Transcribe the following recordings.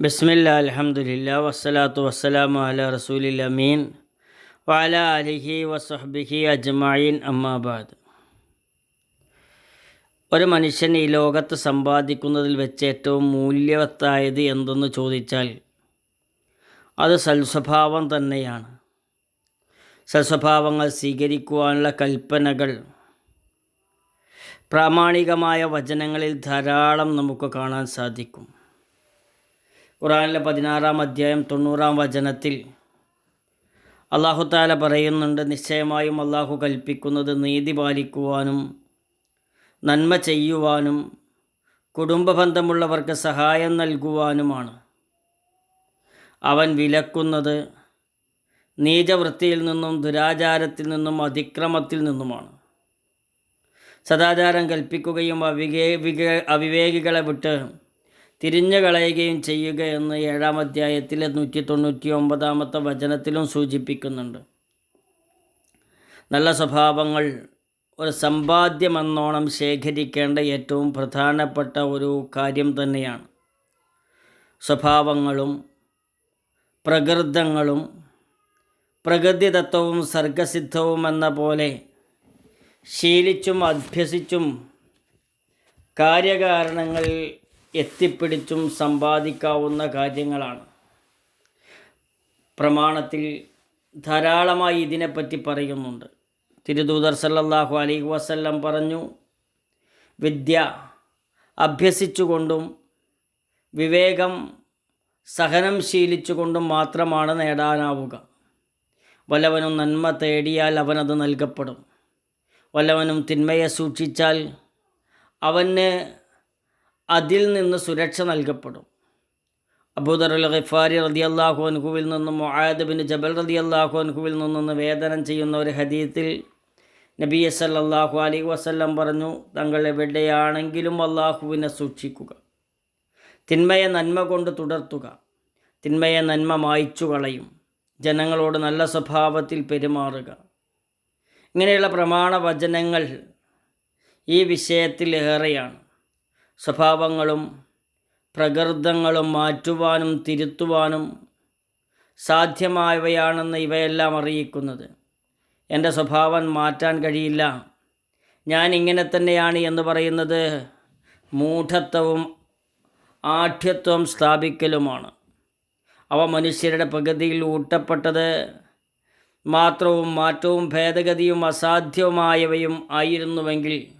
ബിസ്മില്ല അലഹമുല്ല വസ്സലാത്തു വസ്സലാമു അല റസൂലിൽ അമീൻ. വാല അലിഹി വസ്ഹബിഹി അജ്മായിൻ അമ്മാബാദ് ഒരു മനുഷ്യൻ ഈ ലോകത്ത് സമ്പാദിക്കുന്നതിൽ വെച്ച് ഏറ്റവും മൂല്യവത്തായത് എന്തെന്ന് ചോദിച്ചാൽ അത് സൽസ്വഭാവം തന്നെയാണ്. സൽസ്വഭാവങ്ങൾ സ്വീകരിക്കുവാനുള്ള കൽപ്പനകൾ പ്രാമാണികമായ വചനങ്ങളിൽ ധാരാളം നമുക്ക് കാണാൻ സാധിക്കും. ഖുറാനിലെ പതിനാറാം അധ്യായം തൊണ്ണൂറാം വചനത്തിൽ അള്ളാഹു താല പറയുന്നുണ്ട് നിശ്ചയമായും അള്ളാഹു കൽപ്പിക്കുന്നത് നീതി പാലിക്കുവാനും നന്മ ചെയ്യുവാനും കുടുംബ ബന്ധമുള്ളവർക്ക് സഹായം നൽകുവാനുമാണ്. അവൻ വിലക്കുന്നത് നീചവൃത്തിയിൽ നിന്നും ദുരാചാരത്തിൽ നിന്നും അതിക്രമത്തിൽ നിന്നുമാണ്. സദാചാരം കൽപ്പിക്കുകയും അവികേ വിക അവിവേകികളെ വിട്ട് തിരിഞ്ഞു കളയുകയും ചെയ്യുക എന്ന് ഏഴാം അധ്യായത്തിലെ നൂറ്റി തൊണ്ണൂറ്റി ഒമ്പതാമത്തെ വചനത്തിലും സൂചിപ്പിക്കുന്നുണ്ട്. നല്ല സ്വഭാവങ്ങൾ ഒരു സമ്പാദ്യമെന്നോണം ശേഖരിക്കേണ്ട ഏറ്റവും പ്രധാനപ്പെട്ട ഒരു കാര്യം തന്നെയാണ്. സ്വഭാവങ്ങളും പ്രകൃതങ്ങളും പ്രകൃതിദത്തവും സർഗസിദ്ധവും എന്ന പോലെ ശീലിച്ചും അഭ്യസിച്ചും കാര്യകാരണങ്ങളിൽ എത്തിപ്പിടിച്ചും സമ്പാദിക്കാവുന്ന കാര്യങ്ങളാണ്. പ്രമാണത്തിൽ ധാരാളമായി ഇതിനെപ്പറ്റി പറയുന്നുണ്ട്. തിരുദൂതർ സല്ലല്ലാഹു അലൈഹി വസല്ലം പറഞ്ഞു വിദ്യ അഭ്യസിച്ചുകൊണ്ടും വിവേകം സഹനം ശീലിച്ചുകൊണ്ടും മാത്രമാണ് നേടാനാവുക. വല്ലവനും നന്മ തേടിയാൽ അവനത് നൽകപ്പെടും. വല്ലവനും തിന്മയെ സൂക്ഷിച്ചാൽ അവന് അതിൽ നിന്ന് സുരക്ഷ നൽകപ്പെടും. അബൂദർ അൽ ഖിഫാരി റതി അള്ളാഹു അൻഹുവിൽ നിന്നും മുഹാദബിൻ ജബൽ റതി അള്ളാഹു അൻഹുവിൽ നിന്നും വേദനം ചെയ്യുന്ന ഒരു ഹദീത്തിൽ നബി സല്ലല്ലാഹു അലൈഹി വസല്ലം പറഞ്ഞു തങ്ങൾ എവിടെയാണെങ്കിലും അള്ളാഹുവിനെ സൂക്ഷിക്കുക. തിന്മയെ നന്മ കൊണ്ട് തുടർത്തുക. തിന്മയെ നന്മ മായ്ച്ചു കളയും. ജനങ്ങളോട് നല്ല സ്വഭാവത്തിൽ പെരുമാറുക. ഇങ്ങനെയുള്ള പ്രമാണ വചനങ്ങൾ ഈ വിഷയത്തിൽ ഏറെയാണ്. സ്വഭാവങ്ങളും പ്രകൃതങ്ങളും മാറ്റുവാനും തിരുത്തുവാനും സാധ്യമായവയാണെന്ന് ഇവയെല്ലാം അറിയിക്കുന്നത്. എന്റെ സ്വഭാവം മാറ്റാൻ കഴിയില്ല. ഞാൻ ഇങ്ങനെ തന്നെയാണ് എന്ന് പറയുന്നത് മൂഢത്വവും ആഠ്യത്വം സ്ഥാപിക്കലുമാണ്. അവ മനുഷ്യരുടെ പ്രകൃതിയിൽ ഊട്ടപ്പെട്ടത് മാത്രവും മാറ്റവും ഭേദഗതിയും അസാധ്യവുമായവയും ആയിരുന്നുവെങ്കിൽ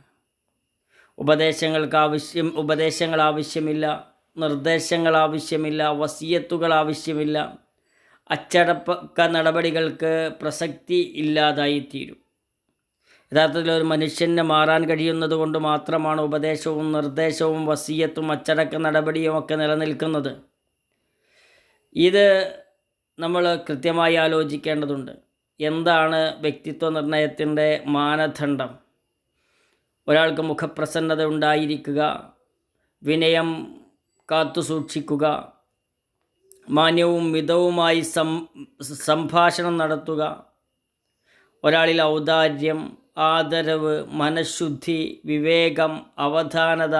ഉപദേശങ്ങൾക്ക് ആവശ്യം ഉപദേശങ്ങൾ ആവശ്യമില്ല നിർദ്ദേശങ്ങൾ ആവശ്യമില്ല വസീയത്തുകൾ ആവശ്യമില്ല അച്ചടക്ക നടപടികൾക്ക് പ്രസക്തി ഇല്ലാതായിത്തീരും. യഥാർത്ഥത്തിൽ ഒരു മനുഷ്യന് മാറാൻ കഴിയുന്നത് കൊണ്ട് മാത്രമാണ് ഉപദേശവും നിർദ്ദേശവും വസീയത്തും അച്ചടക്ക നടപടിയും ഒക്കെ നിലനിൽക്കുന്നത്. ഇത് നമ്മൾ കൃത്യമായി ആലോചിക്കേണ്ടതുണ്ട്. എന്താണ് വ്യക്തിത്വ നിർണയത്തിന്റെ മാനദണ്ഡം? ഒരാൾക്ക് മുഖപ്രസന്നത ഉണ്ടായിരിക്കുക വിനയം കാത്തു സൂക്ഷിക്കുക മാന്യവും മിതവുമായി സം സംഭാഷണം നടത്തുക ഒരാളിൽ ഔദാര്യം ആദരവ് മനഃശുദ്ധി വിവേകം അവധാനത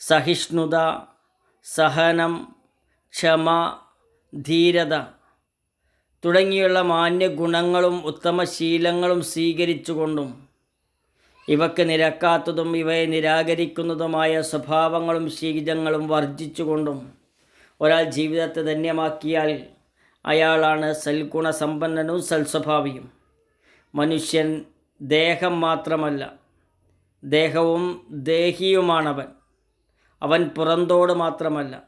സഹിഷ്ണുത സഹനം ക്ഷമ ധീരത തുടങ്ങിയുള്ള മാന്യഗുണങ്ങളും ഉത്തമശീലങ്ങളും ഉത്തമ ശീലങ്ങളും സ്വീകരിച്ചുകൊണ്ടും ഇവക്ക് നിരക്കാത്തതും ഇവയെ നിരാകരിക്കുന്നതുമായ സ്വഭാവങ്ങളും ശീലങ്ങളും വർജിച്ചുകൊണ്ടും ഒരാൾ ജീവിതത്തെ ധന്യമാക്കിയാൽ അയാളാണ് സൽഗുണസമ്പന്നനും സൽസ്വഭാവിയും. മനുഷ്യൻ ദേഹം മാത്രമല്ല ദേഹവും ദേഹിയുമാണവൻ. അവൻ പുറന്തോട് മാത്രമല്ല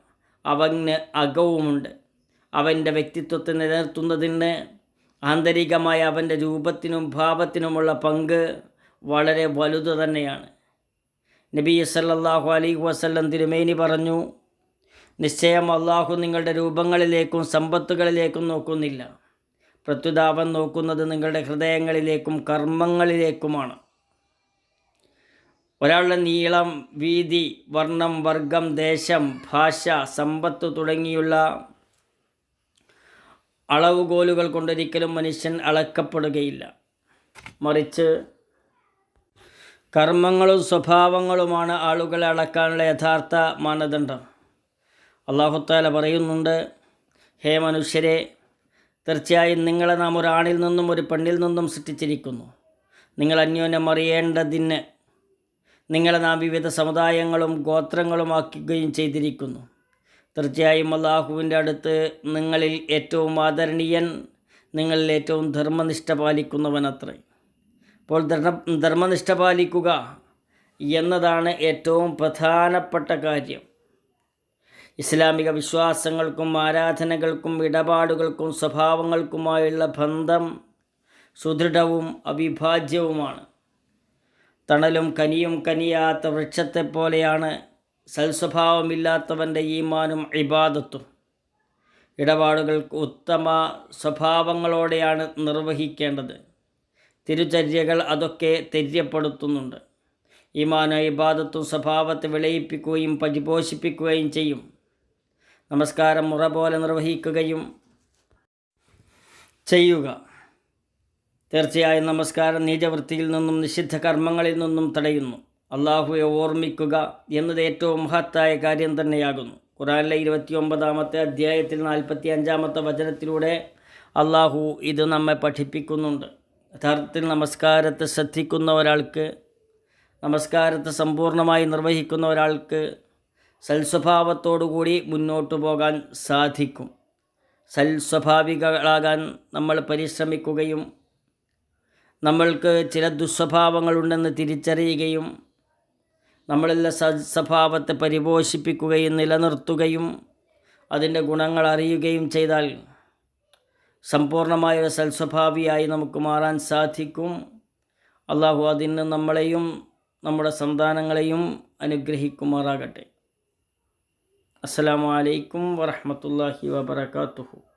അവന് അകവുമുണ്ട്. അവന്റെ വ്യക്തിത്വത്തെ നിലനിർത്തുന്നതിന് ആന്തരികമായ അവന്റെ രൂപത്തിനും ഭാവത്തിനുമുള്ള പങ്ക് വളരെ വലുത് തന്നെയാണ്. നബി സല്ലാഹു അലൈഹി വസല്ലം തിരുമേനി പറഞ്ഞു നിശ്ചയം അള്ളാഹു നിങ്ങളുടെ രൂപങ്ങളിലേക്കും സമ്പത്തുകളിലേക്കും നോക്കുന്നില്ല. പ്രത്യുതാപം നോക്കുന്നത് നിങ്ങളുടെ ഹൃദയങ്ങളിലേക്കും കർമ്മങ്ങളിലേക്കുമാണ്. ഒരാളുടെ നീളം വീതി വർണം വർഗം ദേശം ഭാഷ സമ്പത്ത് തുടങ്ങിയുള്ള അളവുകോലുകൾ കൊണ്ടൊരിക്കലും മനുഷ്യൻ അളക്കപ്പെടുകയില്ല. മറിച്ച് കർമ്മങ്ങളും സ്വഭാവങ്ങളുമാണ് ആളുകളെ അളക്കാനുള്ള യഥാർത്ഥ മാനദണ്ഡം. അള്ളാഹുത്താല പറയുന്നുണ്ട് ഹേ മനുഷ്യരെ തീർച്ചയായും നിങ്ങളെ നാം ഒരാണിൽ നിന്നും ഒരു പെണ്ണിൽ നിന്നും സൃഷ്ടിച്ചിരിക്കുന്നു. നിങ്ങൾ അന്യോന്യം അറിയേണ്ടതിന് നിങ്ങളെ നാം വിവിധ സമുദായങ്ങളും ഗോത്രങ്ങളും ആക്കുകയും ചെയ്തിരിക്കുന്നു. തീർച്ചയായും അള്ളാഹുവിന്റെ അടുത്ത് നിങ്ങളിൽ ഏറ്റവും ആദരണീയൻ നിങ്ങളിൽ ഏറ്റവും ധർമ്മനിഷ്ഠ പാലിക്കുന്നവനത്രേ. അപ്പോൾ ധർമ്മ ധർമ്മനിഷ്ഠ പാലിക്കുക എന്നതാണ് ഏറ്റവും പ്രധാനപ്പെട്ട കാര്യം. ഇസ്ലാമിക വിശ്വാസങ്ങൾക്കും ആരാധനകൾക്കും ഇടപാടുകൾക്കും സ്വഭാവങ്ങൾക്കുമായുള്ള ബന്ധം സുദൃഢവും അവിഭാജ്യവുമാണ്. തണലും കനിയും കനിയാത്ത വൃക്ഷത്തെപ്പോലെയാണ് സൽസ്വഭാവമില്ലാത്തവന്റെ ഈമാനും ഇബാദത്തും. ഇടപാടുകൾ ഉത്തമ സ്വഭാവങ്ങളോടെയാണ് നിർവഹിക്കേണ്ടത്. തിരുചര്യകൾ അതൊക്കെ തെര്യപ്പെടുത്തുന്നുണ്ട്. ഈമാന ഇബാദത്തും സ്വഭാവത്തെ വിളയിപ്പിക്കുകയും പരിപോഷിപ്പിക്കുകയും ചെയ്യും. നമസ്കാരം മുറ പോലെ നിർവഹിക്കുകയും ചെയ്യുക. തീർച്ചയായും നമസ്കാരം നീചവൃത്തിയിൽ നിന്നും നിഷിദ്ധ കർമ്മങ്ങളിൽ നിന്നും തടയുന്നു. അള്ളാഹുവെ ഓർമ്മിക്കുക എന്നത് ഏറ്റവും മഹത്തായ കാര്യം തന്നെയാകുന്നു. ഖുറാനിലെ ഇരുപത്തിയൊമ്പതാമത്തെ അധ്യായത്തിൽ നാൽപ്പത്തി അഞ്ചാമത്തെ വചനത്തിലൂടെ അള്ളാഹു ഇത് നമ്മെ പഠിപ്പിക്കുന്നുണ്ട്. യഥാർത്ഥത്തിൽ നമസ്കാരത്തെ ശ്രദ്ധിക്കുന്ന ഒരാൾക്ക് നമസ്കാരത്തെ സമ്പൂർണമായി നിർവഹിക്കുന്ന ഒരാൾക്ക് സൽസ്വഭാവത്തോടുകൂടി മുന്നോട്ടു പോകാൻ സാധിക്കും. സൽസ്വഭാവികളാകാൻ നമ്മൾ പരിശ്രമിക്കുകയും നമ്മൾക്ക് ചില ദുസ്വഭാവങ്ങളുണ്ടെന്ന് തിരിച്ചറിയുകയും നമ്മളിലെ സൽസ്വഭാവത്തെ പരിപോഷിപ്പിക്കുകയും നിലനിർത്തുകയും അതിന്റെ ഗുണങ്ങൾ അറിയുകയും ചെയ്താൽ സമ്പൂർണമായ ഒരു സൽസ്വഭാവിയായി നമുക്ക് മാറാൻ സാധിക്കും. അള്ളാഹു അതിന് നമ്മളെയും നമ്മുടെ സന്താനങ്ങളെയും അനുഗ്രഹിക്കുമാറാകട്ടെ. അസ്സാം വലൈക്കും വറഹമത്തല്ലാഹി വബർക്കാത്തുഹു